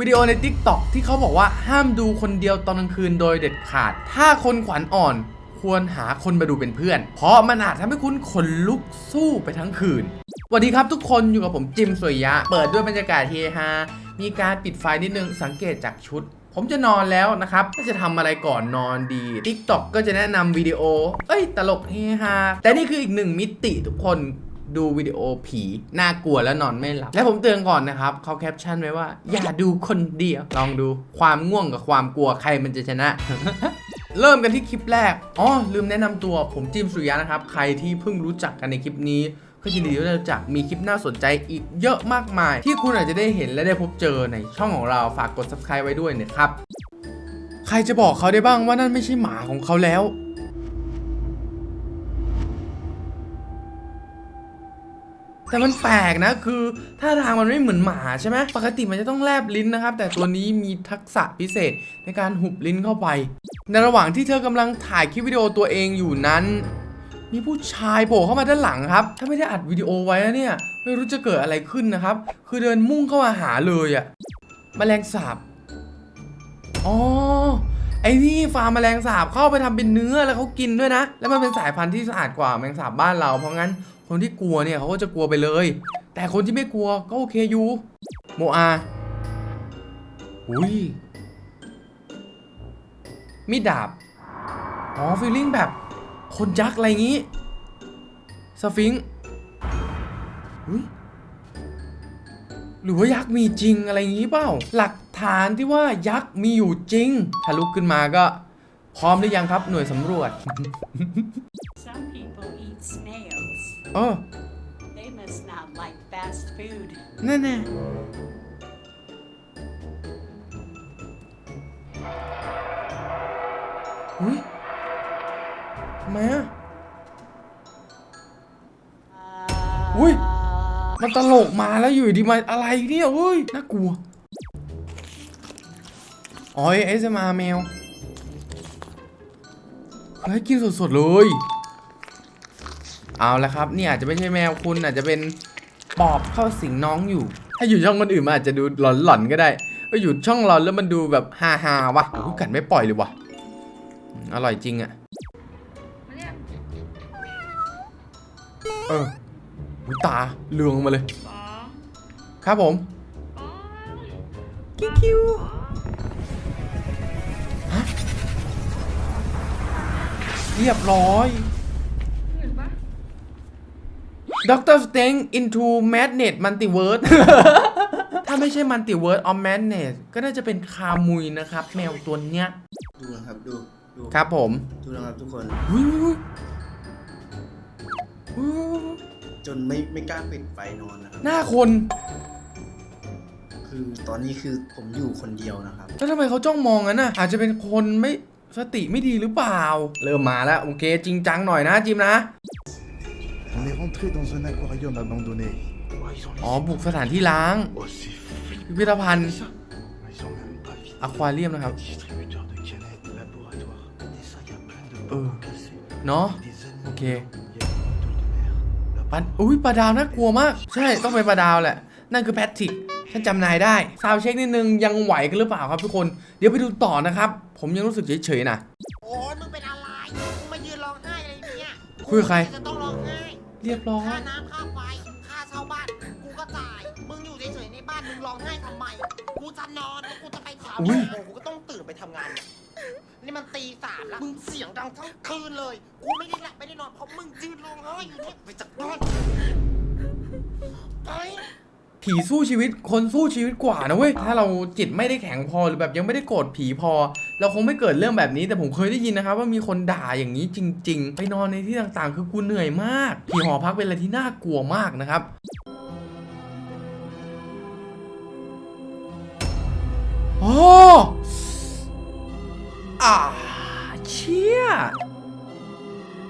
วิดีโอใน t ิ k t o k ที่เขาบอกว่าห้ามดูคนเดียวตอนกลางคืนโดยเด็ดขาด ถ้าคนขวัญอ่อนควรหาคนมาดูเป็นเพื่อน เพราะมันอาจทำให้คุณขนลุกสู้ไปทั้งคืนสวัสดีครับทุกคนอยู่กับผมจิมสวยยะ เปิดด้วยบรรยากาศเฮฮา มีการปิดไฟนิดนึงสังเกตจากชุด ผมจะนอนแล้วนะครับจะทำอะไรก่อนนอนดี TikTok ก็จะแนะนำวิดีโอ เอ้ย ตลกเฮฮา แต่นี่คืออีกหนึ่งมิติทุกคน ดูวิดีโอผีน่ากลัวแล้วนอนไม่หลับ และผมเตือนก่อนนะครับเขาแคปชั่นไว้ว่า อย่าดูคนเดียว ลองดูความง่วงกับความกลัวใครมันจะชนะ เริ่มกันที่คลิปแรกอ๋อลืมแนะนำตัวผมจิมสุริยะนะครับ ใครที่เพิ่งรู้จักกันในคลิปนี้ก็ยินดีที่ได้รู้จักมีคลิปน่าสนใจอีกเยอะมากมาย ที่คุณอาจจะได้เห็นและได้พบเจอในช่องของเราฝากกด subscribe ไว้ด้วยนะครับ ใครจะบอกเขาได้บ้างว่านั่นไม่ใช่หมาของเขาแล้ว แต่มันแปลกนะคือท่าทางมันไม่เหมือนหมาใช่ไหมปกติมันจะต้องแลบลิ้นนะครับ แต่ตัวนี้มีทักษะพิเศษในการหุบลิ้นเข้าไป ในระหว่างที่เธอกำลังถ่ายคลิปวิดีโอตัวเองอยู่นั้น มีผู้ชายโผล่เข้ามาด้านหลังครับ ถ้าไม่ได้อัดวิดีโอไว้เนี่ย ไม่รู้จะเกิดอะไรขึ้นนะครับ คือเดินมุ่งเข้ามาหาเลยอะแมลงสาบอ๋อไอ้นี่ฟาร์มแมลงสาบเข้าไปทำเป็นเนื้อแล้วเขากินด้วยนะ แล้วมันเป็นสายพันธุ์ที่สะอาดกว่าแมลงสาบบ้านเราเพราะงั้น คนที่กลัวเนี่ยเขาก็จะกลัวไปเลย แต่คนที่ไม่กลัวก็โอเคอยู่โมอาอุ้ยมีดดาบ อ๋อฟีลลิ่งแบบ คนยักษ์อะไรอย่างงี้สฟิงค์อุ๊ยหรือว่ายักษ์มีจริงอะไรอย่างงี้เปล่า หลักฐานที่ว่ายักษ์มีอยู่จริง ถ้าลุกขึ้นมาก็ พร้อมหรือยังครับหน่วยสำรวจ snails. เออ They must not like fast food. แน่แน่อุ้ยทำไมอะอุ้ย มันตลกมาแล้วอยู่ดีมาอะไรเนี่ยเฮ้ย น่ากลัว อ๋อเอสมาแมว เฮ้ยกินสดๆเลย เอาละครับนี่อาจจะไม่ใช่แมวคุณอาจจะเป็นปอบเข้าสิงน้องอยู่ ถ้าอยู่ช่องคนอื่นมันอาจจะดูหลอนๆก็ได้ก็อยู่ช่องเราแล้วมันดูแบบฮาๆวะโอ้โหกัดไม่ปล่อยเลยวะอร่อยจริงอะเออหูตาเลืองมาเลย ครับผมคิวคิวเรียบร้อย ด็อกเตอร์สเต็ง into madness multiverse ถ้าไม่ใช่ multiverse of madness ก็น่าจะเป็นคามุยนะครับ แมวตัวเนี้ย ดูนะครับดูดูครับผม ดูนะครับทุกคนอุ้ยอุ้ยอุ้ยจนไม่ไม่กล้าปิดไฟนอนนะครับ หน้าคน คือตอนนี้คือผมอยู่คนเดียวนะครับ แล้วทำไมเขาจ้องมองงั้นน่ะ อาจจะเป็นคนไม่สติไม่ดีหรือเปล่า เริ่มมาแล้ว โอเค จริงจังหน่อยนะจิมนะ On est rentré dans un aquarium abandonné. อ๋อ บุกสถานที่ล้าง Oh, c'est fou. พิพิธภัณฑ์ Ils ont même pas vidé. อควาเรียมนะครับ Distributeur de canettes, laboratoire. Et ça, y a plein de Euh. bonbons cassés. เนาะ Des animaux. Ok. Il y a une tour de mer. La ปันอุ้ยปลาดาวน่ากลัวมาก ใช่ ต้องเป็นปลาดาวแหละ นั่นคือแพทริกฉันจำนายได้ซาวเช็คนิดนึง ยังไหวกันหรือเปล่าครับทุกคน เดี๋ยวไปดูต่อนะครับ ผมยังรู้สึกเฉยๆนะ โอ้ยมึงเป็นอะไร มึงมายืนร้องไห้อะไรเนี่ยคุยกับใคร จะต้องร้องไห้ เรียบร้อย ค่าน้ำค่าไฟค่าเช่าบ้านกูก็จ่าย มึงอยู่เฉยๆในบ้านมึงร้องไห้ทำไม กูจะนอนแล้วกูจะไปทำอุ๊ยโอ้โหกูก็ต้องตื่นไปทำงานเนี่ยนี่มันตีสามแล้วมึงเสียงดังทั้งคืนเลย กูไม่ได้หลับไม่ได้นอนเพราะมึงยืนร้องไห้อยู่เนี่ยไปจากบ้านไป ผีสู้ชีวิตคนสู้ชีวิตกว่านะเว้ยถ้าเราจิตไม่ได้แข็งพอหรือแบบยังไม่ได้โกรธผีพอ เราคงไม่เกิดเรื่องแบบนี้ แต่ผมเคยได้ยินนะครับว่ามีคนด่าอย่างนี้จริง ๆ ไปนอนในที่ต่างๆ คือกูเหนื่อยมาก ผีหอพักเป็นอะไรที่น่ากลัวมากนะครับโอ้อาเชี่ย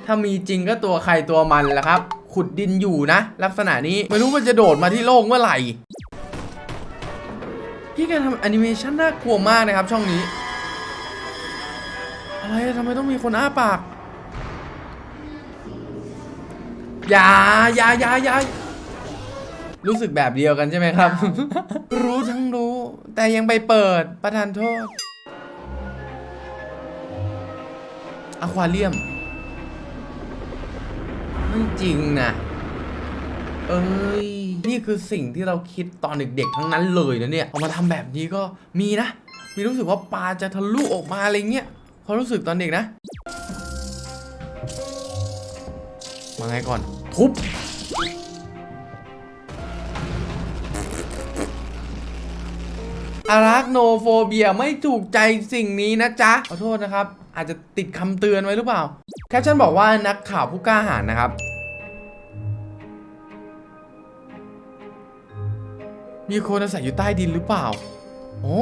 ถ้ามีจริงก็ตัวใครตัวมันแหละครับ ขุดดินอยู่นะ ลักษณะนี้ไม่รู้มันจะโดดมาที่โลกเมื่อไหร่พี่แกทำแอนิเมชันน่ากลัวมากนะครับ ช่องนี้ อะไรทำไมต้องมีคนอ้าปากอย่าอย่าอย่าอย่ารู้สึกแบบเดียวกันใช่ไหมครับ รู้ทั้งรู้ แต่ยังไปเปิดประทานโทษอควาเรียม ไม่จริงนะ เอ้ย นี่คือสิ่งที่เราคิดตอนเด็กๆ ทั้งนั้นเลยนะเนี่ยเอามาทำแบบนี้ก็มีนะ มีรู้สึกว่าปลาจะทะลุออกมาอะไรเงี้ยความรู้สึกตอนเด็กนะ มาไงก่อน ทุบอารักโนโฟเบียไม่ถูกใจสิ่งนี้นะจ๊ะ ขอโทษนะครับ อาจจะติดคำเตือนไว้หรือเปล่า แคปชั่นบอกว่านักข่าวผู้กล้าหาญนะครับ มีคนอาศัยอยู่ใต้ดินหรือเปล่า โอ้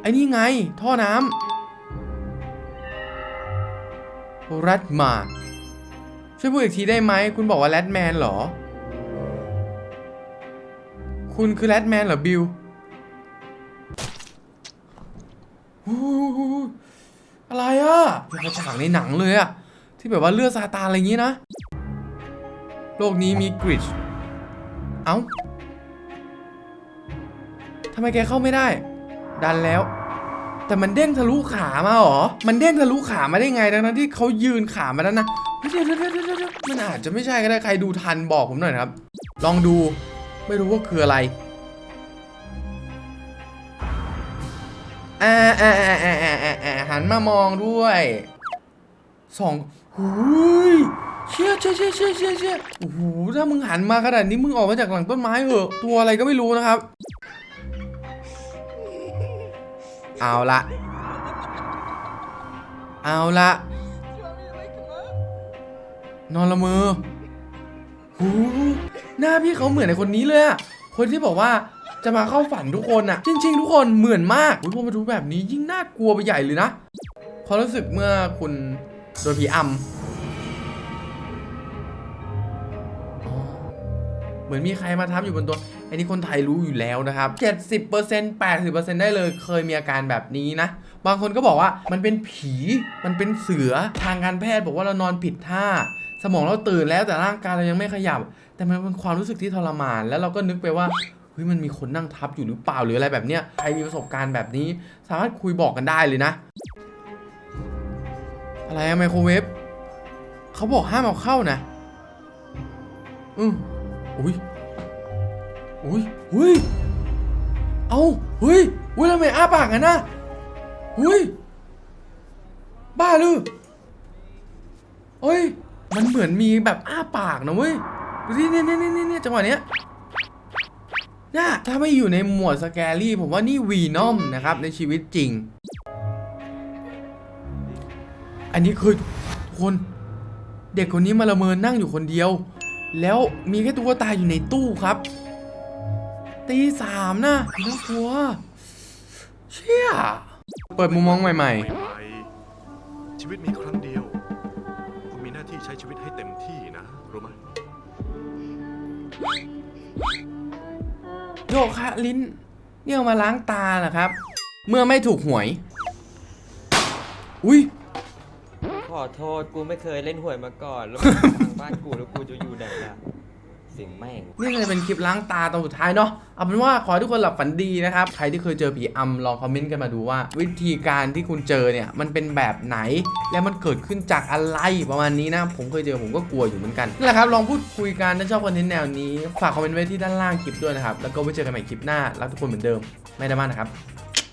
ไอ้นี่ไง ท่อน้ำรัดมา ช่วยพูดอีกทีได้ไหม คุณบอกว่าแรดแมนเหรอ คุณคือแรดแมนเหรอ บิลอะไรอะเป็นฉากในหนังเลยอะ ที่แบบว่าเลือดซาตานอะไรอย่างงี้นะ โลกนี้มีกริชเอ้าทำไมแกเข้าไม่ได้ ดันแล้ว แต่มันเด้งทะลุขามาหรอ มันเด้งทะลุขามาได้ไงดังนั้นที่เขายืนขามาแล้วนะเดี๋ยวเดี๋ยวเดี๋ยวมันอาจจะไม่ใช่ก็ได้ใครดูทันบอกผมหน่อยครับ ลองดูไม่รู้ว่าคืออะไรอ่าอ่าอ่าอ่าอ่าอ่าอ่าหันมามองด้วยสอง หูยเชี่ยเชี่ยเชี่ยเชี่ยเชี่ยเชี่ยโอ้โหถ้ามึงหันมาขนาดนี้มึงออกมาจากหลังต้นไม้เหอะตัวอะไรก็ไม่รู้นะครับ เอาละเอาละนอนละเมอหูหน้าพี่เขาเหมือนในคนนี้เลยอะคนที่บอกว่าจะมาเข้าฝันทุกคนอะจริง ๆ ทุกคนเหมือนมากอุ๊ยพอมาดูแบบนี้ยิ่งน่ากลัวไปใหญ่เลยนะความรู้สึกเมื่อคุณ โดนผีอำเหมือนมีใครมาทับอยู่บนตัว อันนี้คนไทยรู้อยู่แล้วนะครับ 70% 80%ได้เลยเคยมีอาการแบบนี้นะ บางคนก็บอกว่ามันเป็นผี มันเป็นเสือ ทางการแพทย์บอกว่าเรานอนผิดท่า สมองเราตื่นแล้วแต่ร่างกายเรายังไม่ขยับ แต่มันเป็นความรู้สึกที่ทรมาน แล้วเราก็นึกไปว่าเฮ้ยมันมีคนนั่งทับอยู่หรือเปล่าหรืออะไรแบบเนี้ยใครมีประสบการณ์แบบนี้ สามารถคุยบอกกันได้เลยนะ อะไรอะไมโครเวฟเขาบอกห้ามเอาเข้านะ อืมอุ้ยอุ้ยอุ้ยเอาเฮ้ยอุ้ยทำไมอ้าปากกันนะอุ้ยบ้าหรือเฮ้ย มันเหมือนมีแบบอ้าปากนะเว้ยดูสิเนี่ยเนี่ยเนี่ยเนี่ยจังหวะเนี้ยน่าถ้าไม่อยู่ในหมวดสแกรี่ ผมว่านี่วีนอมนะครับในชีวิตจริง อันนี้คือทุกคนเด็กคนนี้มาละเมินนั่งอยู่คนเดียว แล้วมีแค่ตัวตายอยู่ในตู้ครับ ตีสามนะน่ากลัว เชี่ย เปิดมุมมองใหม่ใหม่ๆชีวิตมีครั้งเดียว คุณมีหน้าที่ใช้ชีวิตให้เต็มที่นะ รู้ไหมๆโยกคะลิ้นเนี่ยเอามาล้างตาเหรอครับ เมื่อไม่ถูกหวย อุ้ยข อโทษกูไม่เคยเล่นหวยมาก่อน แล้วทางบ้านกูแล้วกูจะอยู่ไหนล่ะเสิ่งแม่ง นี่เลยเป็นคลิปล้างตาตอนสุดท้ายเนาะเอาเป็นว่าขอให้ทุกคนหลับฝันดีนะครับ ใครที่เคยเจอผีอำลองคอมเมนต์กันมาดูว่า วิธีการที่คุณเจอเนี่ยมันเป็นแบบไหน และมันเกิดขึ้นจากอะไรประมาณนี้นะ ผมเคยเจอผมก็กลัวอยู่เหมือนกันนั่นแหละครับลองพูดคุยกันถ้าชอบคอนเทนต์แนวนี้ฝากคอมเมนต์ไว้ที่ด้านล่างคลิปด้วยนะครับแล้วก็ไว้เจอกันใหม่คลิปหน้ารักทุกคนเหมือนเดิมไม่ได้มากนะครับ